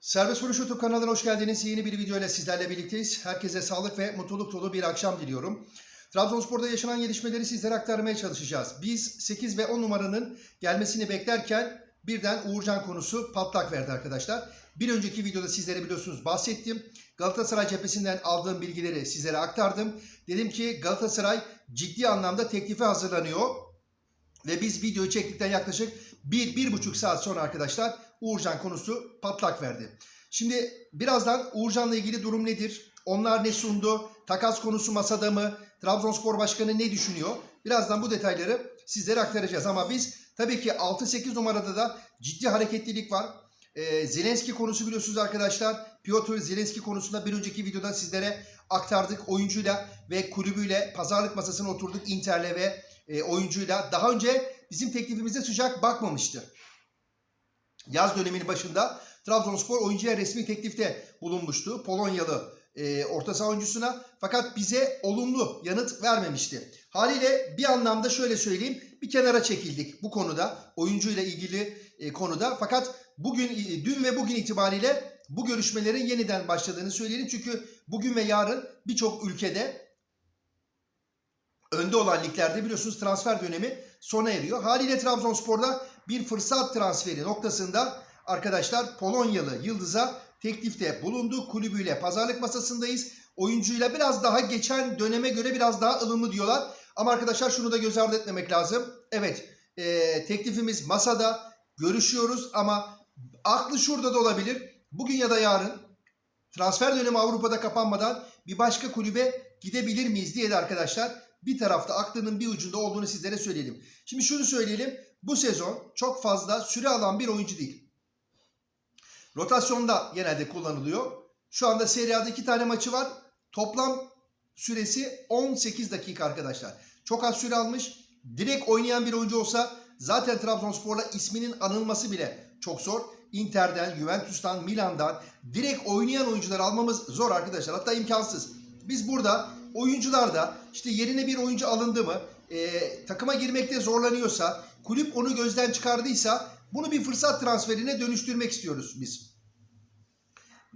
Serbest Vuruş YouTube kanalına hoş geldiniz. Yeni bir video ile sizlerle birlikteyiz. Herkese sağlık ve mutluluk dolu bir akşam diliyorum. Trabzonspor'da yaşanan gelişmeleri sizlere aktarmaya çalışacağız. Biz 8 ve 10 numaranın gelmesini beklerken birden Uğurcan konusu patlak verdi arkadaşlar. Bir önceki videoda sizlere biliyorsunuz bahsettim. Galatasaray cephesinden aldığım bilgileri sizlere aktardım. Dedim ki Galatasaray ciddi anlamda teklife hazırlanıyor. Ve biz videoyu çektikten yaklaşık bir, bir buçuk saat sonra arkadaşlar Uğurcan konusu patlak verdi. Şimdi birazdan Uğurcan'la ilgili durum nedir? Onlar ne sundu? Takas konusu masada mı? Trabzonspor Başkanı ne düşünüyor? Birazdan bu detayları sizlere aktaracağız. Ama biz tabii ki 6-8 numarada da ciddi hareketlilik var. Ee, Zelenski konusu biliyorsunuz arkadaşlar. Piotr Zelenski konusunda bir önceki videoda sizlere aktardık. Oyuncuyla ve kulübüyle pazarlık masasına oturduk Inter'le ve e, oyuncuyla. Daha önce bizim teklifimize sıcak bakmamıştı. Yaz döneminin başında Trabzonspor oyuncuya resmi teklifte bulunmuştu. Polonyalı e, orta saha oyuncusuna fakat bize olumlu yanıt vermemişti. Haliyle bir anlamda şöyle söyleyeyim bir kenara çekildik bu konuda oyuncuyla ilgili e, konuda fakat bugün e, dün ve bugün itibariyle bu görüşmelerin yeniden başladığını söyleyelim. Çünkü bugün ve yarın birçok ülkede önde olan liglerde biliyorsunuz transfer dönemi sona eriyor. Haliyle Trabzonspor'da bir fırsat transferi noktasında arkadaşlar Polonyalı Yıldız'a teklifte bulundu. Kulübüyle pazarlık masasındayız. Oyuncuyla biraz daha geçen döneme göre biraz daha ılımlı diyorlar. Ama arkadaşlar şunu da göz ardı etmemek lazım. Evet e, teklifimiz masada görüşüyoruz ama aklı şurada da olabilir. Bugün ya da yarın transfer dönemi Avrupa'da kapanmadan bir başka kulübe gidebilir miyiz diye de arkadaşlar bir tarafta aklının bir ucunda olduğunu sizlere söyleyelim. Şimdi şunu söyleyelim. Bu sezon çok fazla süre alan bir oyuncu değil. Rotasyonda genelde kullanılıyor. Şu anda Serie A'da iki tane maçı var. Toplam süresi 18 dakika arkadaşlar. Çok az süre almış. Direkt oynayan bir oyuncu olsa zaten Trabzonspor'la isminin anılması bile çok zor. Inter'den, Juventus'tan, Milan'dan direkt oynayan oyuncular almamız zor arkadaşlar. Hatta imkansız. Biz burada oyuncularda işte yerine bir oyuncu alındı mı e, takıma girmekte zorlanıyorsa kulüp onu gözden çıkardıysa bunu bir fırsat transferine dönüştürmek istiyoruz biz.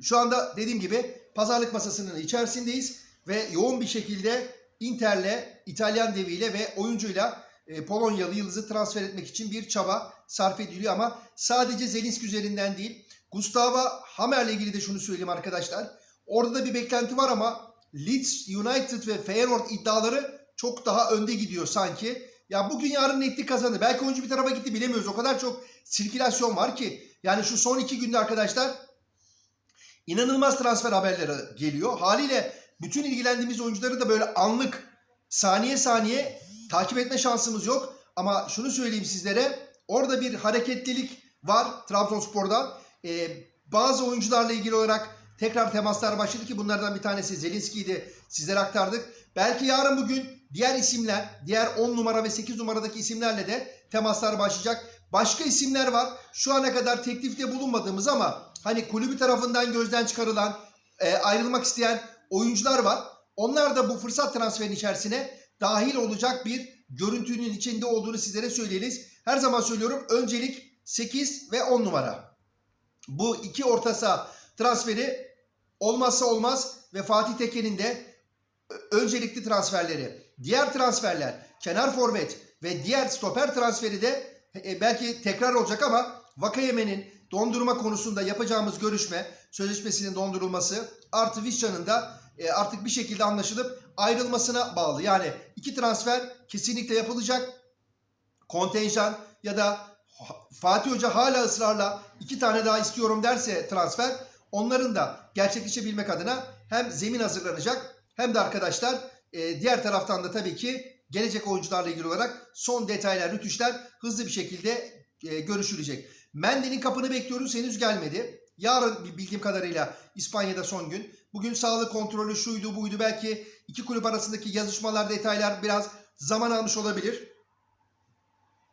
Şu anda dediğim gibi pazarlık masasının içerisindeyiz ve yoğun bir şekilde Inter'le, İtalyan deviyle ve oyuncuyla e, Polonyalı Yıldız'ı transfer etmek için bir çaba sarf ediliyor ama sadece Zelinski üzerinden değil. Gustavo Hammer'le ilgili de şunu söyleyeyim arkadaşlar. Orada da bir beklenti var ama Leeds United ve Feyenoord iddiaları çok daha önde gidiyor sanki. Ya bugün yarın netlik kazandı. Belki oyuncu bir tarafa gitti bilemiyoruz. O kadar çok sirkülasyon var ki. Yani şu son iki günde arkadaşlar inanılmaz transfer haberleri geliyor. Haliyle bütün ilgilendiğimiz oyuncuları da böyle anlık saniye saniye takip etme şansımız yok. Ama şunu söyleyeyim sizlere. Orada bir hareketlilik var Trabzonspor'dan. Ee, bazı oyuncularla ilgili olarak tekrar temaslar başladı ki bunlardan bir tanesi Zelinski'ydi. Sizlere aktardık. Belki yarın bugün diğer isimler, diğer 10 numara ve 8 numaradaki isimlerle de temaslar başlayacak. Başka isimler var. Şu ana kadar teklifte bulunmadığımız ama hani kulübü tarafından gözden çıkarılan, e, ayrılmak isteyen oyuncular var. Onlar da bu fırsat transferin içerisine dahil olacak bir görüntünün içinde olduğunu sizlere söyleyiniz. Her zaman söylüyorum öncelik 8 ve 10 numara. Bu iki orta saha transferi olmazsa olmaz ve Fatih Teke'nin de öncelikli transferleri. Diğer transferler kenar forvet ve diğer stoper transferi de e, belki tekrar olacak ama Vakayeme'nin dondurma konusunda yapacağımız görüşme sözleşmesinin dondurulması artı Vişcan'ın da e, artık bir şekilde anlaşılıp ayrılmasına bağlı. Yani iki transfer kesinlikle yapılacak. Kontenjan ya da Fatih Hoca hala ısrarla iki tane daha istiyorum derse transfer onların da gerçekleşebilmek adına hem zemin hazırlanacak hem de arkadaşlar e, diğer taraftan da tabii ki gelecek oyuncularla ilgili olarak son detaylar, rütüşler hızlı bir şekilde e, görüşülecek. Mendy'nin kapını bekliyoruz henüz gelmedi. Yarın bildiğim kadarıyla İspanya'da son gün. Bugün sağlık kontrolü şuydu buydu belki iki kulüp arasındaki yazışmalar detaylar biraz zaman almış olabilir.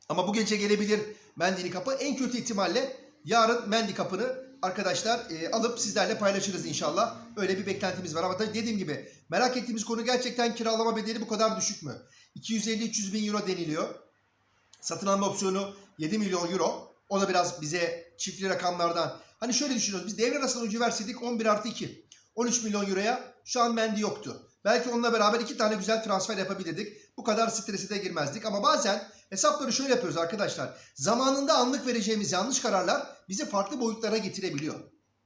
Ama bu gece gelebilir Mendy'nin kapı. En kötü ihtimalle yarın Mendy kapını arkadaşlar e, alıp sizlerle paylaşırız inşallah. Öyle bir beklentimiz var. Ama tabii dediğim gibi merak ettiğimiz konu gerçekten kiralama bedeli bu kadar düşük mü? 250-300 bin euro deniliyor. Satın alma opsiyonu 7 milyon euro. O da biraz bize çiftli rakamlardan Hani şöyle düşünüyoruz. Biz devre arasında oyuncu verseydik 11 artı 2. 13 milyon euroya şu an Mendy yoktu. Belki onunla beraber iki tane güzel transfer yapabilirdik. Bu kadar strese de girmezdik. Ama bazen hesapları şöyle yapıyoruz arkadaşlar. Zamanında anlık vereceğimiz yanlış kararlar bizi farklı boyutlara getirebiliyor.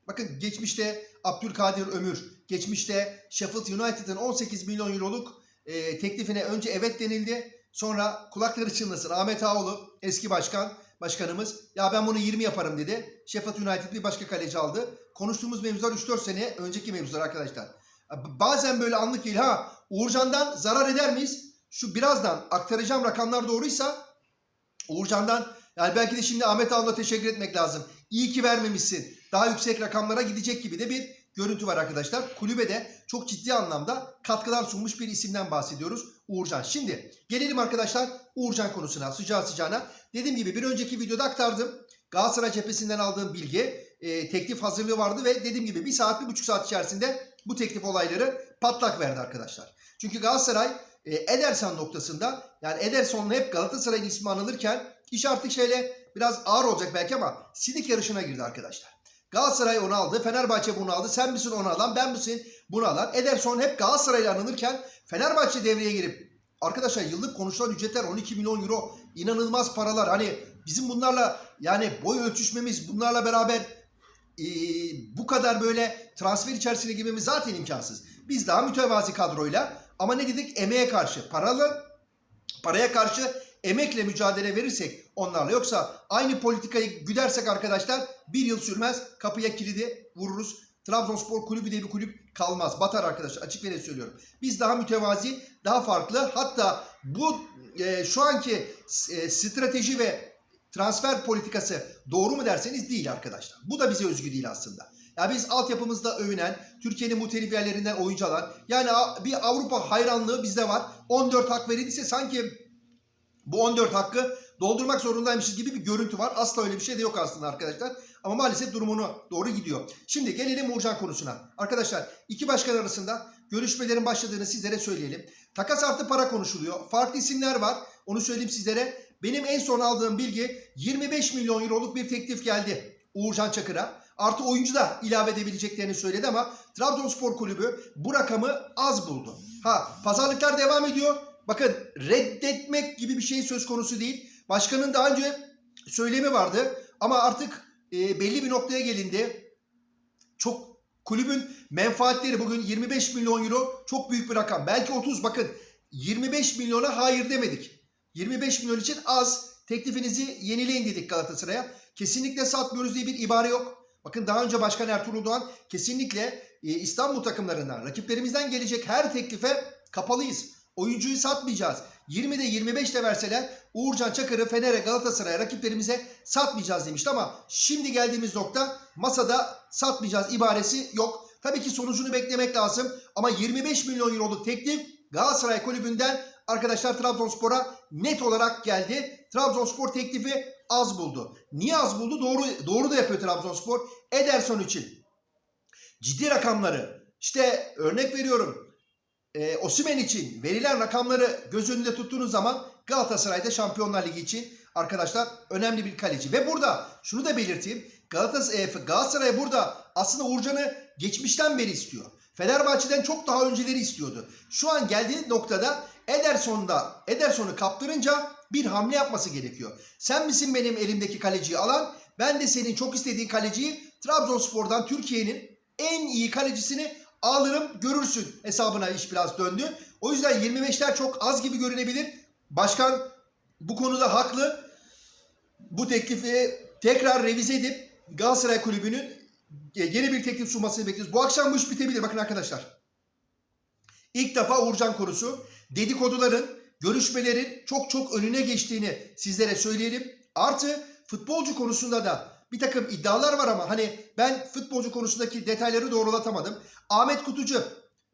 Bakın geçmişte Abdülkadir Ömür, geçmişte Sheffield United'ın 18 milyon euroluk e, teklifine önce evet denildi. Sonra kulakları çınlasın Ahmet Ağoğlu eski başkan, başkanımız ya ben bunu 20 yaparım dedi. Sheffield United bir başka kaleci aldı. Konuştuğumuz mevzular 3-4 sene önceki mevzular arkadaşlar. Bazen böyle anlık değil ha Uğurcan'dan zarar eder miyiz? Şu birazdan aktaracağım rakamlar doğruysa Uğurcan'dan yani belki de şimdi Ahmet Ağoğlu'na teşekkür etmek lazım. İyi ki vermemişsin. Daha yüksek rakamlara gidecek gibi de bir görüntü var arkadaşlar. Kulübe de çok ciddi anlamda katkılar sunmuş bir isimden bahsediyoruz. Uğurcan. Şimdi gelelim arkadaşlar Uğurcan konusuna sıcağı sıcağına. Dediğim gibi bir önceki videoda aktardım. Galatasaray cephesinden aldığım bilgi e, teklif hazırlığı vardı ve dediğim gibi bir saat bir buçuk saat içerisinde bu teklif olayları patlak verdi arkadaşlar. Çünkü Galatasaray e, Ederson noktasında yani Ederson'la hep Galatasaray'ın ismi anılırken iş artık şeyle biraz ağır olacak belki ama sidik yarışına girdi arkadaşlar. Galatasaray onu aldı, Fenerbahçe bunu aldı. Sen misin onu alan, ben misin bunu alan? Ederson hep Galatasaray'la anılırken Fenerbahçe devreye girip arkadaşlar yıllık konuşulan ücretler 12 milyon euro inanılmaz paralar. Hani bizim bunlarla yani boy ölçüşmemiz bunlarla beraber e, bu kadar böyle transfer içerisine girmemiz zaten imkansız. Biz daha mütevazi kadroyla ama ne dedik emeğe karşı paralı paraya karşı emekle mücadele verirsek onlarla yoksa aynı politikayı güdersek arkadaşlar bir yıl sürmez kapıya kilidi vururuz. Trabzonspor kulübü diye bir kulüp kalmaz. Batar arkadaşlar açık ve net söylüyorum. Biz daha mütevazi, daha farklı hatta bu e, şu anki e, strateji ve transfer politikası doğru mu derseniz değil arkadaşlar. Bu da bize özgü değil aslında. Ya biz altyapımızda övünen, Türkiye'nin muhtelif yerlerinden oyuncu alan, yani bir Avrupa hayranlığı bizde var. 14 hak verildiyse sanki bu 14 hakkı doldurmak zorundaymışız gibi bir görüntü var. Asla öyle bir şey de yok aslında arkadaşlar. Ama maalesef durumunu doğru gidiyor. Şimdi gelelim Uğurcan konusuna. Arkadaşlar iki başkan arasında görüşmelerin başladığını sizlere söyleyelim. Takas artı para konuşuluyor. Farklı isimler var. Onu söyleyeyim sizlere. Benim en son aldığım bilgi 25 milyon euroluk bir teklif geldi Uğurcan Çakır'a. Artı oyuncu da ilave edebileceklerini söyledi ama Trabzonspor Kulübü bu rakamı az buldu. Ha pazarlıklar devam ediyor. Bakın reddetmek gibi bir şey söz konusu değil. Başkanın daha önce söylemi vardı ama artık e, belli bir noktaya gelindi. Çok kulübün menfaatleri bugün 25 milyon euro çok büyük bir rakam. Belki 30 bakın 25 milyona hayır demedik. 25 milyon için az. Teklifinizi yenileyin dedik Galatasaray'a. Kesinlikle satmıyoruz diye bir ibare yok. Bakın daha önce Başkan Ertuğrul Doğan kesinlikle e, İstanbul takımlarından, rakiplerimizden gelecek her teklife kapalıyız. Oyuncuyu satmayacağız. 20'de 25 de verseler Uğurcan Çakır'ı Fener'e Galatasaray'a rakiplerimize satmayacağız demişti ama şimdi geldiğimiz nokta masada satmayacağız ibaresi yok. Tabii ki sonucunu beklemek lazım ama 25 milyon euroluk teklif Galatasaray kulübünden arkadaşlar Trabzonspor'a net olarak geldi. Trabzonspor teklifi az buldu. Niye az buldu? Doğru doğru da yapıyor Trabzonspor. Ederson için ciddi rakamları işte örnek veriyorum e, Osimen için verilen rakamları göz önünde tuttuğunuz zaman Galatasaray'da Şampiyonlar Ligi için arkadaşlar önemli bir kaleci. Ve burada şunu da belirteyim. Galatasaray, Galatasaray burada aslında Uğurcan'ı geçmişten beri istiyor. Fenerbahçe'den çok daha önceleri istiyordu. Şu an geldiği noktada Ederson'da Ederson'u kaptırınca bir hamle yapması gerekiyor. Sen misin benim elimdeki kaleciyi alan? Ben de senin çok istediğin kaleciyi Trabzonspor'dan Türkiye'nin en iyi kalecisini alırım görürsün hesabına iş biraz döndü. O yüzden 25'ler çok az gibi görünebilir. Başkan bu konuda haklı. Bu teklifi tekrar revize edip Galatasaray Kulübü'nün yeni bir teklif sunmasını bekliyoruz. Bu akşam bu iş bitebilir. Bakın arkadaşlar. İlk defa Uğurcan konusu dedikoduların, görüşmelerin çok çok önüne geçtiğini sizlere söyleyelim. Artı futbolcu konusunda da bir takım iddialar var ama hani ben futbolcu konusundaki detayları doğrulatamadım. Ahmet Kutucu,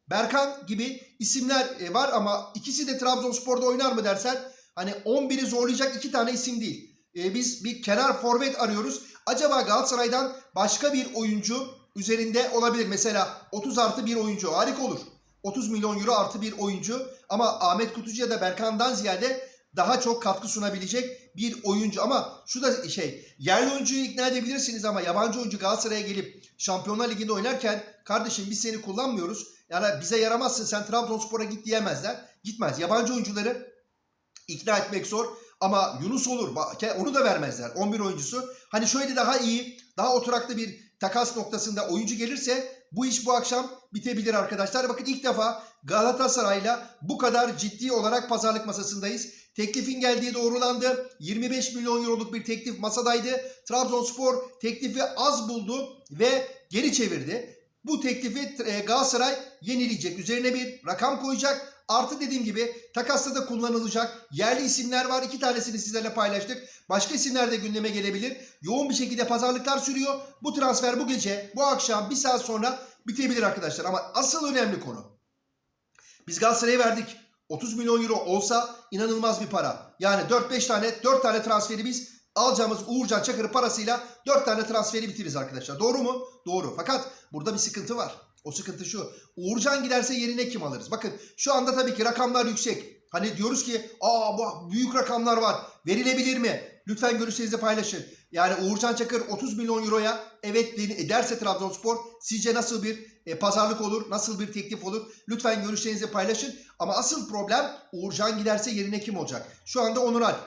Berkan gibi isimler e, var ama ikisi de Trabzonspor'da oynar mı dersen hani 11'i zorlayacak iki tane isim değil. E, biz bir kenar forvet arıyoruz. Acaba Galatasaray'dan başka bir oyuncu üzerinde olabilir. Mesela 30 artı bir oyuncu harika olur. 30 milyon euro artı bir oyuncu ama Ahmet Kutucu ya da Berkan'dan ziyade daha çok katkı sunabilecek bir oyuncu ama şu da şey yerli oyuncuyu ikna edebilirsiniz ama yabancı oyuncu Galatasaray'a gelip Şampiyonlar Ligi'nde oynarken kardeşim biz seni kullanmıyoruz. Yani bize yaramazsın sen Trabzonspor'a git diyemezler. Gitmez. Yabancı oyuncuları ikna etmek zor. Ama Yunus olur. Onu da vermezler. 11 oyuncusu. Hani şöyle daha iyi, daha oturaklı bir takas noktasında oyuncu gelirse bu iş bu akşam bitebilir arkadaşlar. Bakın ilk defa Galatasaray'la bu kadar ciddi olarak pazarlık masasındayız. Teklifin geldiği doğrulandı. 25 milyon euroluk bir teklif masadaydı. Trabzonspor teklifi az buldu ve geri çevirdi. Bu teklifi e, Galatasaray yenileyecek. Üzerine bir rakam koyacak. Artı dediğim gibi takasta da kullanılacak yerli isimler var. İki tanesini sizlerle paylaştık. Başka isimler de gündeme gelebilir. Yoğun bir şekilde pazarlıklar sürüyor. Bu transfer bu gece, bu akşam, bir saat sonra bitebilir arkadaşlar. Ama asıl önemli konu. Biz Galatasaray'a verdik. 30 milyon euro olsa inanılmaz bir para. Yani 4-5 tane, 4 tane transferi biz alacağımız Uğurcan Çakır'ı parasıyla 4 tane transferi bitiririz arkadaşlar. Doğru mu? Doğru. Fakat burada bir sıkıntı var. O sıkıntı şu. Uğurcan giderse yerine kim alırız? Bakın şu anda tabii ki rakamlar yüksek. Hani diyoruz ki aa bu büyük rakamlar var. Verilebilir mi? Lütfen görüşlerinizi paylaşın. Yani Uğurcan Çakır 30 milyon euroya evet de- derse Trabzonspor sizce nasıl bir e, pazarlık olur? Nasıl bir teklif olur? Lütfen görüşlerinizi paylaşın. Ama asıl problem Uğurcan giderse yerine kim olacak? Şu anda Onur Alp.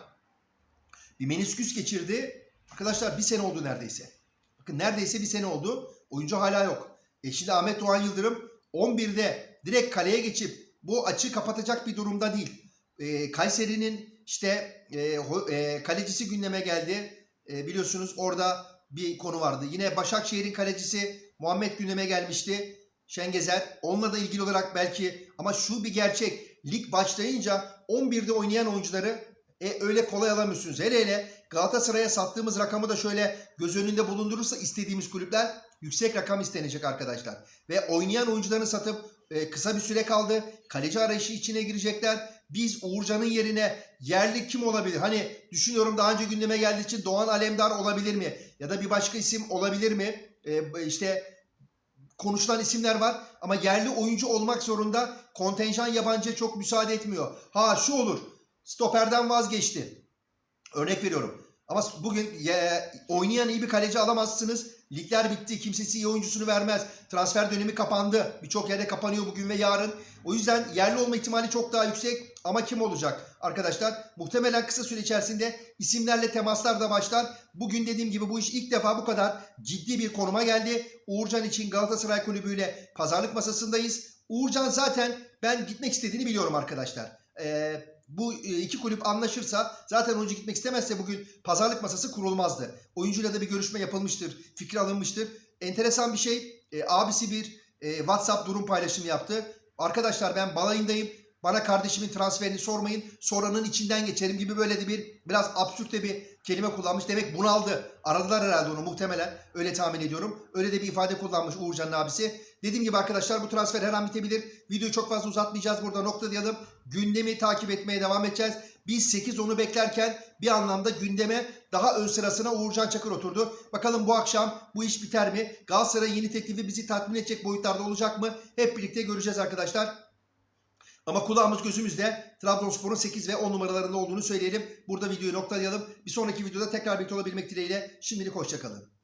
Bir menisküs geçirdi. Arkadaşlar bir sene oldu neredeyse. Bakın neredeyse bir sene oldu. Oyuncu hala yok. Eşi de Ahmet Doğan Yıldırım 11'de direkt kaleye geçip bu açığı kapatacak bir durumda değil. Ee, Kayseri'nin işte e, e, kalecisi gündeme geldi. E, biliyorsunuz orada bir konu vardı. Yine Başakşehir'in kalecisi Muhammed gündeme gelmişti. Şengezer. Onunla da ilgili olarak belki ama şu bir gerçek. Lig başlayınca 11'de oynayan oyuncuları e, öyle kolay alamıyorsunuz. Hele hele Galatasaray'a sattığımız rakamı da şöyle göz önünde bulundurursa istediğimiz kulüpler yüksek rakam istenecek arkadaşlar. Ve oynayan oyuncularını satıp e, kısa bir süre kaldı. Kaleci arayışı içine girecekler. Biz Uğurcan'ın yerine yerli kim olabilir? Hani düşünüyorum daha önce gündeme geldiği için Doğan Alemdar olabilir mi? Ya da bir başka isim olabilir mi? E, işte konuşulan isimler var ama yerli oyuncu olmak zorunda. Kontenjan yabancıya çok müsaade etmiyor. Ha şu olur. Stoperden vazgeçti. Örnek veriyorum. Ama bugün e, oynayan iyi bir kaleci alamazsınız. Ligler bitti. Kimsesi iyi oyuncusunu vermez. Transfer dönemi kapandı. Birçok yerde kapanıyor bugün ve yarın. O yüzden yerli olma ihtimali çok daha yüksek. Ama kim olacak arkadaşlar? Muhtemelen kısa süre içerisinde isimlerle temaslar da başlar. Bugün dediğim gibi bu iş ilk defa bu kadar ciddi bir konuma geldi. Uğurcan için Galatasaray Kulübü'yle pazarlık masasındayız. Uğurcan zaten ben gitmek istediğini biliyorum arkadaşlar. Ee, bu e, iki kulüp anlaşırsa zaten oyuncu gitmek istemezse bugün pazarlık masası kurulmazdı. Oyuncuyla da bir görüşme yapılmıştır, fikir alınmıştır. Enteresan bir şey, e, abisi bir e, WhatsApp durum paylaşımı yaptı. Arkadaşlar ben balayındayım. Bana kardeşimin transferini sormayın. Soranın içinden geçerim gibi böyle de bir biraz absürt de bir kelime kullanmış. Demek bunaldı. Aradılar herhalde onu muhtemelen. Öyle tahmin ediyorum. Öyle de bir ifade kullanmış Uğurcan'ın abisi. Dediğim gibi arkadaşlar bu transfer her an bitebilir. Videoyu çok fazla uzatmayacağız. Burada noktalayalım. Gündemi takip etmeye devam edeceğiz. Biz 8-10'u beklerken bir anlamda gündeme daha ön sırasına Uğurcan Çakır oturdu. Bakalım bu akşam bu iş biter mi? Galatasaray yeni teklifi bizi tatmin edecek boyutlarda olacak mı? Hep birlikte göreceğiz arkadaşlar. Ama kulağımız gözümüzde Trabzonspor'un 8 ve 10 numaralarında olduğunu söyleyelim. Burada videoyu noktalayalım. Bir sonraki videoda tekrar birlikte olabilmek dileğiyle. Şimdilik hoşçakalın.